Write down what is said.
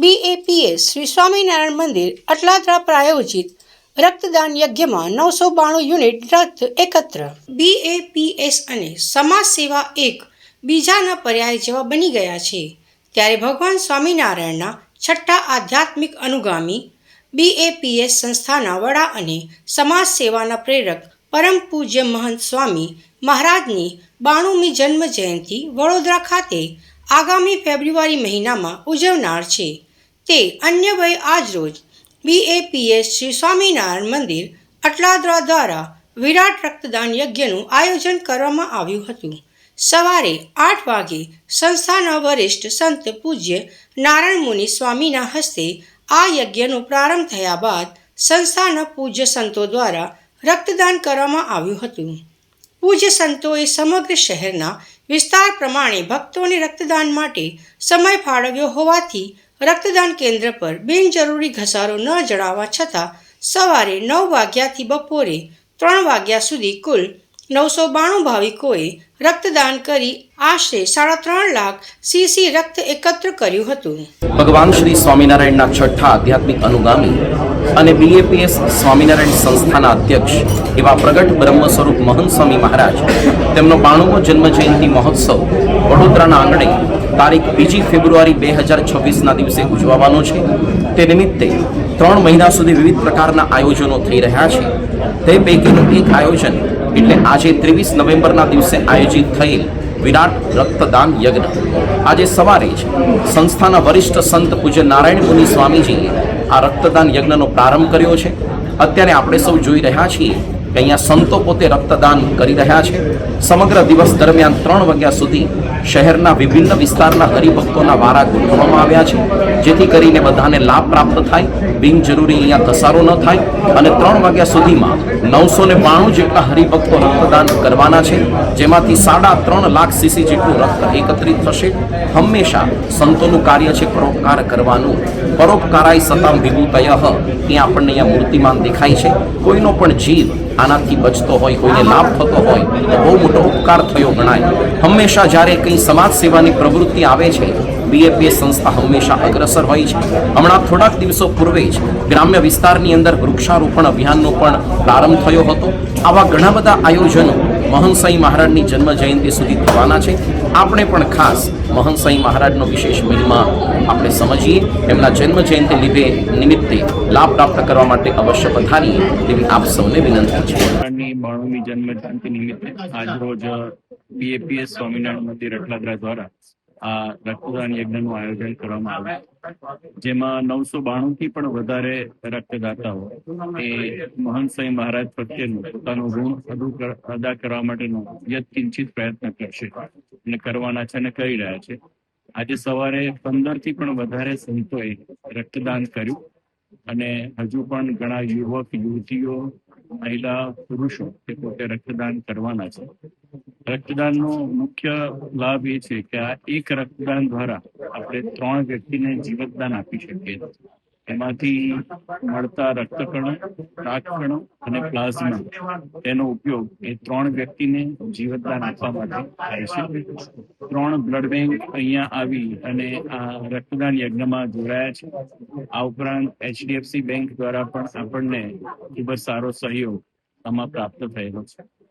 BAPS Shri Swaminarayan મંદિર, અટલાદરા પ્રાયોજિત રક્તદાન યજ્ઞમાં નવસો બાણું યુનિટ રક્ત એકત્ર. બીએપીએસ અને સમાજ સેવા એક બીજાના પર્યાય જેવા બની ગયા છે. ત્યારે ભગવાન સ્વામિનારાયણના છઠ્ઠા આધ્યાત્મિક અનુગામી બીએપીએસ સંસ્થાના વડા અને સમાજ સેવાના પ્રેરક પરમ પૂજ્ય મહંત સ્વામી મહારાજની બાણુમી જન્મ જયંતિ વડોદરા ખાતે આગામી ફેબ્રુઆરી મહિનામાં ઉજવનાર છે. તે અન્ય વય આજરોજ બીએપીએસ શ્રી સ્વામિનારાયણ મંદિર અટલાદરા દ્વારા વિરાટ રક્તદાન યજ્ઞનું આયોજન કરવામાં આવ્યું હતું. સવારે આઠ વાગે સંસ્થાના વરિષ્ઠ સંત પૂજ્ય નારાયણ મુનિ સ્વામીના હસ્તે આ યજ્ઞનો પ્રારંભ થયા બાદ સંસ્થાના પૂજ્ય સંતો દ્વારા રક્તદાન કરવામાં આવ્યું હતું. પૂજ્ય સંતોએ સમગ્ર શહેરના વિસ્તાર પ્રમાણે ભક્તોને રક્તદાન માટે સમય ફાળવ્યો હોવાથી રક્તદાન કેન્દ્ર પર બિનજરૂરી ઘસારો ન જણાવવા છતાં સવારે નવ વાગ્યાથી બપોરે ત્રણ વાગ્યા સુધી કુલ નવસો બાણું ભાવિકોએ રક્તદાન કરી આશરે સાડા ત્રણ લાખ સીસી રક્ત એકત્ર કર્યું હતું. ભગવાન શ્રી સ્વામિનારાયણના છઠ્ઠા આધ્યાત્મિક અનુગામી અને બીએપીએસ સ્વામિનારાયણ સંસ્થાના અધ્યક્ષ એવા પ્રગટ બ્રહ્મ સ્વરૂપ મહંત સ્વામી મહારાજ તેમનો બાણુમો જન્મ જયંતિ મહોત્સવ વડોદરાના આંગણે તારીખ બીજી ફેબ્રુઆરી બે હજાર છવ્વીસના દિવસે ઉજવવાનો છે. તે નિમિત્તે ત્રણ મહિના સુધી વિવિધ પ્રકારના આયોજનો થઈ રહ્યા છે. તે પૈકીનું એક આયોજન એટલે આજે ત્રેવીસ નવેમ્બરના દિવસે આયોજિત થયેલ વિરાટ રક્તદાન યજ્ઞ. આજે સવારે જ સંસ્થાના વરિષ્ઠ સંત પૂજ્ય નારાયણ મુનિ સ્વામીજીએ આ રક્તદાન યજ્ઞનો પ્રારંભ કર્યો છે. અત્યારે આપણે સૌ જોઈ રહ્યા છીએ અહીંયા સંતો પોતે રક્તદાન કરી રહ્યા છે. સમગ્ર દિવસ દરમિયાન ત્રણ વાગ્યા સુધી શહેરના વિભિન્ન વિસ્તારના હરિભક્તોના વારા ગોઠવવામાં આવ્યા છે. જેથી કરીને બધાને લાભ પ્રાપ્ત થાય, બિનજરૂરી અહીંયા ધસારો ન થાય અને ત્રણ વાગ્યા સુધીમાં નવસો ને બાણું જેટલા હરિભક્તો રક્તદાન કરવાના છે. જેમાંથી સાડા ત્રણ લાખ સીસી જેટલું રક્ત એકત્રિત થશે. હંમેશા સંતોનું કાર્ય છે પરોપકાર કરવાનું. પરોપકારાય સતામ વિભૂતય. ત્યાં આપણને અહીંયા મૂર્તિમાન દેખાય છે. કોઈનો પણ જીવ આનાથી બચતો હોય, કોઈને લાભ થતો હોય, તો બહુ મોટો ઉપકાર થયો ગણાય. હંમેશા જ્યારે કંઈ સમાજ સેવાની પ્રવૃત્તિ આવે છે બીએપીએસ સંસ્થા હંમેશા અગ્રસર હોય છે. હમણાં થોડાક દિવસો પૂર્વે જ ગ્રામ્ય વિસ્તારની અંદર વૃક્ષારોપણ અભિયાનનો પણ પ્રારંભ થયો હતો. આવા ઘણા બધા આયોજનો મહંસાઈ મહારાજની જન્મ જયંતિ સુધી થવાના છે. આપણે પણ ખાસ મહંસાઈ મહારાજનો વિશેષ મહિમા આપણે સમજીએ. એમના જન્મ જયંતિ લીધે નિમિત્તે લાભ પ્રાપ્ત કરવા માટે અવશ્ય પધારીએ તેવી આપ સૌને વિનંતી છે. જન્મ જયંતિ નિમિત્તે આજરોજ બીએપીએસ સ્વામિનારાયણ મંદિર અટલાદરા દ્વારા આ રક્તદાન યજ્ઞનું આયોજન કરવામાં આવ્યું. જેમાં નવસો બાણું થી પણ વધારે રક્તદાતાઓ એ મહંતસાઈ મહારાજ પ્રત્યેનું પોતાનું ઋણ અદા કરવા માટેનો યત્કિંચિત પ્રયત્ન કરશે અને કરવાના છે અને કરી રહ્યા છે. આજે સવારે પંદરથી પણ વધારે સંતોએ રક્તદાન કર્યું અને હજુ પણ ઘણા યુવક, યુવતીઓ, મહિલા, પુરુષો તે પોતે રક્તદાન કરવાના છે. રક્તદાનનો મુખ્ય લાભ એ છે કે આ એક રક્તદાન દ્વારા આપણે ત્રણ વ્યક્તિને જીવતદાન આપી શકીએ. એમાંથી મળતા રક્તકણો રાતકણો અને પ્લાઝમા. તેનો ઉપયોગ એ ત્રણ વ્યક્તિને જીવતદાન આપવા માટે થાય છે. ત્રણ બ્લડ બેંક અહીંયા આવી અને આ રક્તદાન યજ્ઞમાં જોડાયા છે. આ ઉપરાંત એચડીએફસી બેંક દ્વારા પણ આપણને ખૂબ જ સારો સહયોગ આમાં પ્રાપ્ત થયેલો છે.